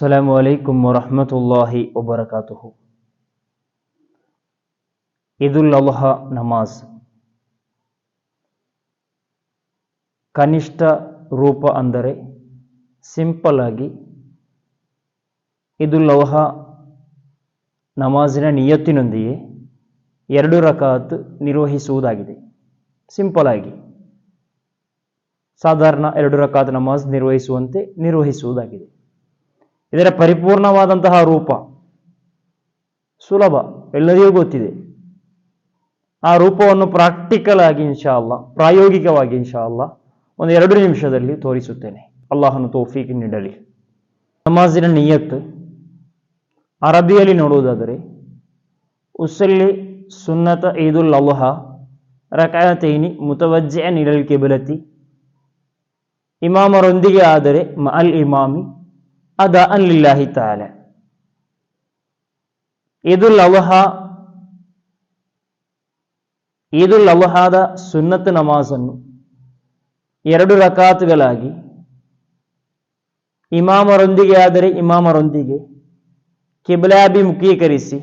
അസ്സലാമു അലൈക്കും വറഹമത്തല്ലാഹി വബർക്കാത്തുഹു ഇദുൽ അൽഹ ನಮಾಜ್ ಕನಿಷ್ಠ ರೂಪ ಅಂದರೆ ಸಿಂಪಲ್ ಆಗಿ ಇದು ಲೋಹ ನಮಾಜಿನ ನಿಯತ್ತಿನೊಂದಿಗೆ ಎರಡು ರಕಾತ್ ನಿರ್ವಹಿಸುವುದಾಗಿದೆ ಸಿಂಪಲ್ ಆಗಿ ಸಾಧಾರಣ ಎರಡು ರಕಾತ್ ನಮಾಜ್ ನಿರ್ವಹಿಸುವಂತೆ ನಿರ್ವಹಿಸುವುದಾಗಿದೆ ಇದರ ಪರಿಪೂರ್ಣವಾದಂತಹ ರೂಪ. ಸುಲಭ, ಎಲ್ಲರಿಗೂ ಗೊತ್ತಿದೆ. ಆ ರೂಪವನ್ನು ಪ್ರಾಕ್ಟಿಕಲ್ ಆಗಿ ಇನ್ಶಾ ಅಲ್ಲ ಪ್ರಾಯೋಗಿಕವಾಗಿ ಇನ್ಶಾ ಅಲ್ಲ ಒಂದು ಎರಡು ನಿಮಿಷದಲ್ಲಿ ತೋರಿಸುತ್ತೇನೆ. ಅಲ್ಲಾಹನು ತೋಫೀಕ್ ನೀಡಲಿ. ನಮಾಜಿನ ನಿಯತ್ ಅರಬಿಯಲ್ಲಿ ನೋಡುವುದಾದರೆ, ಉಸಲ್ಲಿ ಸುನ್ನತ ಈದುಲ್ ಅಲ್ಹ, ರಕಾಯತೈನಿ ಮುತವಜ್ಜೆ ನಿರಲ್ ಕಿಬಲತಿ, ಇಮಾಮರೊಂದಿಗೆ ಆದರೆ ಅಲ್ ಇಮಾಮಿ ಅದ ಅಲ್ಲಿಲ್ಲಾಹಿ ತಾಲ ಈದುಲ್ ಅಲ್ಹ ಈದುಲ್ ಅಲ್ಹಾದ ಸುನ್ನತ್ ನಮಾಜನ್ನು ಎರಡು ರಕಾತ್ಗಳಾಗಿ. ಇಮಾಮರೊಂದಿಗೆ ಆದರೆ ಇಮಾಮರೊಂದಿಗೆ. ಕಿಬ್ಲಾಭಿಮುಖೀಕರಿಸಿ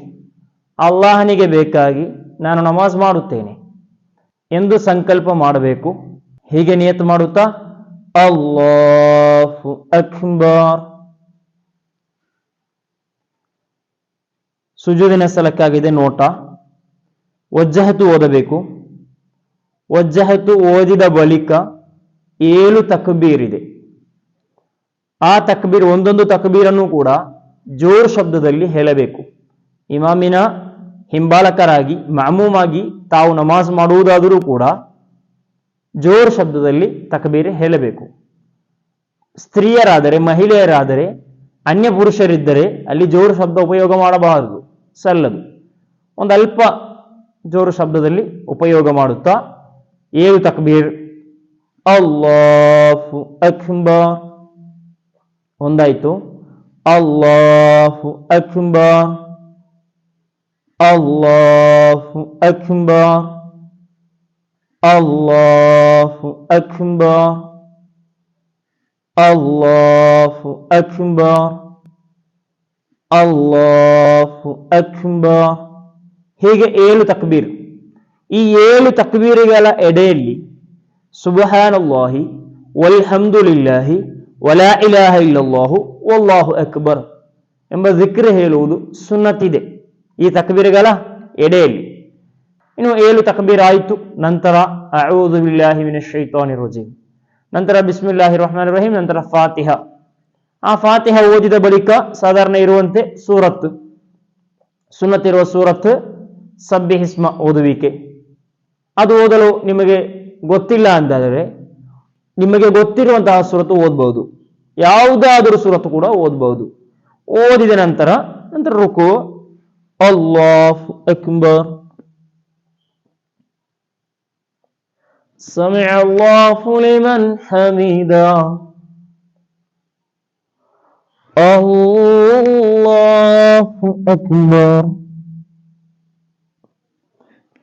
ಅಲ್ಲಾಹನಿಗೆ ಬೇಕಾಗಿ ನಾನು ನಮಾಜ್ ಮಾಡುತ್ತೇನೆ. ಎಂದು ಸಂಕಲ್ಪ ಮಾಡಬೇಕು. ಹೀಗೆ ನಿಯತ್ ಮಾಡುತ್ತಾ? ಅಲ್ಲಾಹು ಅಕ್ಬರ್. ಸುಜುದಿನ ಸ್ಥಳಕ್ಕಾಗಿದೆ ನೋಟ. ಒಜ್ಜಹತ್ತು ಓದಬೇಕು. ಒಜ್ಜಹತ್ತು ಓದಿದ ಬಳಿಕ ಏಳು ತಕ್ಬೀರ್ ಇದೆ ಆ ತಕ್ಬೀರ್, ಒಂದೊಂದು ತಕ್ಬೀರನ್ನು ಕೂಡ ಜೋರ್ ಶಬ್ದದಲ್ಲಿ ಹೇಳಬೇಕು. ಇಮಾಮಿನ ಹಿಂಬಾಲಕರಾಗಿ, ಮಾಮೂಮಾಗಿ ತಾವು ನಮಾಜ್ ಮಾಡುವುದಾದರೂ ಕೂಡ ಜೋರ್ ಶಬ್ದದಲ್ಲಿ ತಕಬೀರ್ ಹೇಳಬೇಕು. ಸ್ತ್ರೀಯರಾದರೆ, ಮಹಿಳೆಯರಾದರೆ ಅನ್ಯ ಪುರುಷರಿದ್ದರೆ ಅಲ್ಲಿ ಜೋರು ಶಬ್ದ ಉಪಯೋಗ ಮಾಡಬಾರದು. ಸಲ್ಲದು. ಒಂದು ಅಲ್ಪ ಜೋರು ಶಬ್ದದಲ್ಲಿ ಉಪಯೋಗ ಮಾಡುತ್ತಾ, ಏಳು ತಕ್ಬೀರ್, ಅಲ್ಲಾಹು ಅಕ್ಬರ್. ಒಂದಾಯಿತು. ಅಲ್ಲಾಹು ಅಕ್ಬರ್. ಅಲ್ಲಾಹು ಅಕ್ಬರ್. ಅಲ್ಲಾಹು ಅಕ್ಬರ್. ಅಲ್ಲಾಹು ಅಕ್ಬರ್. ಅಲ್ಲಾಹು ಅಕ್ಬರ್ ಹೀಗೆ ಏಳು ತಕ್ಬೀರ್? ಈ ಏಳು ತಕ್ಬೀರ್ಗಳ ಎಡೆಯಲ್ಲಿ ಸುಬಹಾನಲ್ಲಾಹಿ ವಲ್ಹಮ್ದುಲಿಲ್ಲಾಹಿ ವಲಾ ಇಲಾಹ ಇಲ್ಲಲ್ಲಾಹು ವಲ್ಲಾಹು ಅಕ್ಬರ್ ಎಂಬ ಜಿಕ್ರ್ ಹೇಳುವುದು ಸುನ್ನತಿದೆ ಈ ತಕ್ಬೀರ್ಗಳ ಎಡೆಯಲ್ಲಿ. ಇನ್ನು ಏಳು ತಕ್ಬೀರ್ ಆಯಿತು. ನಂತರ ಅಊದು ಬಿಲ್ಲಾಹಿ ಮಿನಶ್ ಶೈತಾನಿರ್ ರಜೀಮ್ ನಂತರ ಬಿಸ್ಮಿಲ್ಲಾಹಿ ರಹಮಾನ್ ರಹೀಮ್, ನಂತರ ಫಾತಿಹ. ಆ ಫಾತಿಹ ಓದಿದ ಬಳಿಕ ಸಾಧಾರಣ ಇರುವಂತೆ ಸೂರತ್ ಸುನ್ನತ್ ಇರುವ ಸೂರತ್ ಸಬ್ಬಿ ಹಿಸ್ಮ ಓದುವಿಕೆ ಅದು ಓದಲು ನಿಮಗೆ ಗೊತ್ತಿಲ್ಲ ಅಂತಾದರೆ ನಿಮಗೆ ಗೊತ್ತಿರುವಂತಹ ಸುರತು ಓದ್ಬಹುದು ಯಾವುದಾದರೂ ಸುರತು ಕೂಡ ಓದ್ಬಹುದು ಓದಿದ ನಂತರ ನಂತರ ರುಕು ಅಲ್ಲಾಹ್ Akbar سمع الله لمن حمده Allahu Ekber.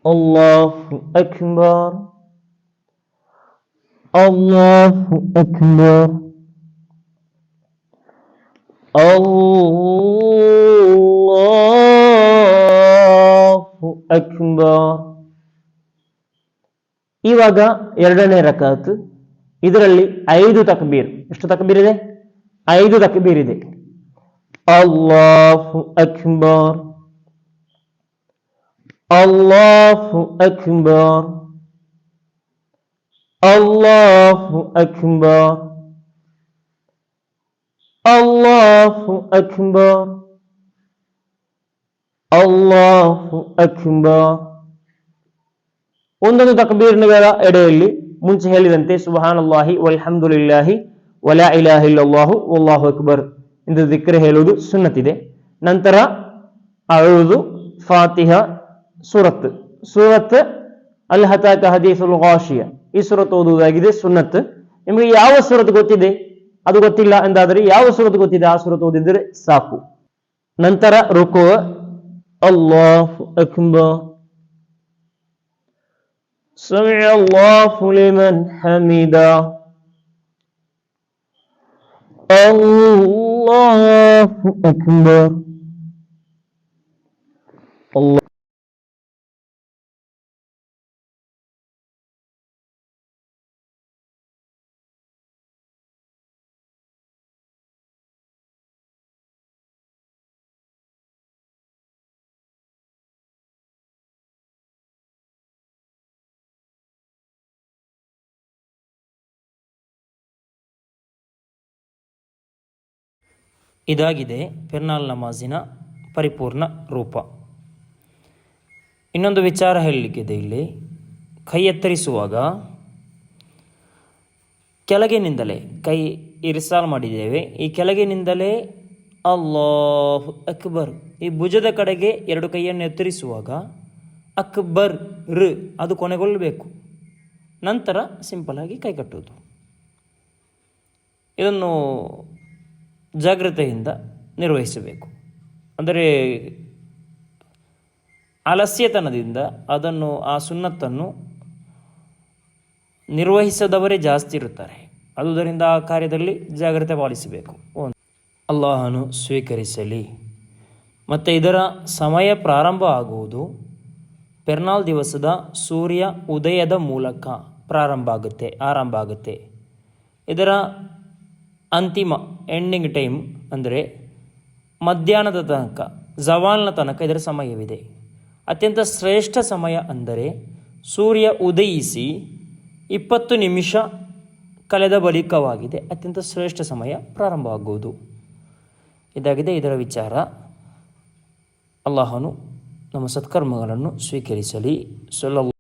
Allahu Ekber. Allahu Ekber. Allahu Ekber. ಇವಾಗ ಎರಡನೇ ರಕಾತು ಇದರಲ್ಲಿ ಐದು ತಕ್ಬೀರ್ ಎಷ್ಟು ತಕ್ಬೀರ್ ಇದೆ ಐದು ತಕ್ಬೀರ್ ಇದೆ ಅಲ್ಲಾಹು ಅಕ್ಬರ್ ಅಲ್ಲಾಹು ಅಕ್ಬರ್ ಅಲ್ಲಾಹು ಅಕ್ಬರ್ ಅಲ್ಲಾಹು ಅಕ್ಬರ್ ಅಲ್ಲಾಹು ಅಕ್ಬರ್ ಒಂದೊಂದು ತಕ್ಬೀರ್ಗಳ ಎಡೆಯಲ್ಲಿ ಮುಂಚೆ ಹೇಳಿದಂತೆ ಸುಬಹಾನ್ ಅಲ್ಲಾಹಿ ವಲ್ಹಮ್ದುಲಿಲ್ಲಾಹಿ ವಲಾ ಇಲಾಹ ಇಲ್ಲಲ್ಲಾಹು ವಲ್ಲಾಹು ಅಕ್ಬರ್ ಎಂದು ದಿಕ್ರ ಹೇಳುವುದು ಸುನ್ನತಿದೆ ನಂತರ ಅಳುವುದು ಫಾತಿಹ ಸೂರತ್ ಸೂರತ್ ಅಲ್ ಹತಾಕ ಹದೀಫುಲ್ ಗಾಶಿಯ ಈ ಸುರತ್ ಓದುವುದಾಗಿದೆ ಸುನ್ನತ್ ನಿಮಗೆ ಯಾವ ಸುರತ್ ಗೊತ್ತಿದೆ ಅದು ಗೊತ್ತಿಲ್ಲ ಎಂದಾದರೆ ಯಾವ ಸುರತ್ ಗೊತ್ತಿದೆ ಆ ಸುರತ್ ಓದಿದರೆ ಸಾಕು ನಂತರ ರುಕೋ ಅಲ್ಲಾಹು ಅಕ್ಬರ್ سمع الله لمن حمده Allahu Ekber. Allah ಇದಾಗಿದೆ ಪೆರ್ನಾಲ್ ನಮಾಜಿನ ಪರಿಪೂರ್ಣ ರೂಪ. ಇನ್ನೊಂದು ವಿಚಾರ ಹೇಳಲಿಕ್ಕಿದೆ ಇಲ್ಲಿ. ಕೈ ಎತ್ತರಿಸುವಾಗ ಕೆಳಗಿನಿಂದಲೇ ಕೈ ಇರಿಸಾಲ್ ಮಾಡಿದ್ದೇವೆ. ಈ ಕೆಳಗಿನಿಂದಲೇ ಅಲ್ಲಾಹ್ ಅಕ್ಬರ್. ಈ ಭುಜದ ಕಡೆಗೆ ಎರಡು ಕೈಯನ್ನು ಎತ್ತರಿಸುವಾಗ ಅಕ್ಬರ್ ರ್ ಅದು ಕೊನೆಗೊಳ್ಳಬೇಕು. ನಂತರ ಸಿಂಪಲಾಗಿ ಕೈ ಕಟ್ಟುವುದು. ಇದನ್ನು ಜಾಗ್ರತೆಯಿಂದ ನಿರ್ವಹಿಸಬೇಕು. ಅಂದರೆ ಆಲಸ್ಯತನದಿಂದ ಅದನ್ನು, ಆ ಸುನ್ನತ್ತನ್ನು ನಿರ್ವಹಿಸದವರೇ ಜಾಸ್ತಿ ಇರುತ್ತಾರೆ. ಅದುದರಿಂದ ಆ ಕಾರ್ಯದಲ್ಲಿ ಜಾಗ್ರತೆ ಪಾಲಿಸಬೇಕು. ಅಲ್ಲಾಹನು ಸ್ವೀಕರಿಸಲಿ. ಮತ್ತು ಇದರ ಸಮಯ ಪ್ರಾರಂಭ ಆಗುವುದು ಪೆರ್ನಾಲ್ ದಿವಸದ ಸೂರ್ಯ ಉದಯದ ಮೂಲಕ ಪ್ರಾರಂಭ ಆಗುತ್ತೆ, ಆರಂಭ ಆಗುತ್ತೆ. ಇದರ ಅಂತಿಮ ಎಂಡಿಂಗ್ ಟೈಮ್ ಅಂದರೆ ಮಧ್ಯಾಹ್ನದ ತನಕ ಜವಾಲ್ನ ತನಕ ಇದರ ಸಮಯವಿದೆ. ಅತ್ಯಂತ ಶ್ರೇಷ್ಠ ಸಮಯ ಅಂದರೆ ಸೂರ್ಯ ಉದಯಿಸಿ ಇಪ್ಪತ್ತು ನಿಮಿಷ ಕಳೆದ ಬಳಿಕವಾಗಿದೆ. ಅತ್ಯಂತ ಶ್ರೇಷ್ಠ ಸಮಯ ಪ್ರಾರಂಭವಾಗುವುದು. ಇದಾಗಿದೆ ಇದರ ವಿಚಾರ. ಅಲ್ಲಾಹನು ನಮ್ಮ ಸತ್ಕರ್ಮಗಳನ್ನು ಸ್ವೀಕರಿಸಲಿ. ಸೊಲ್ಲ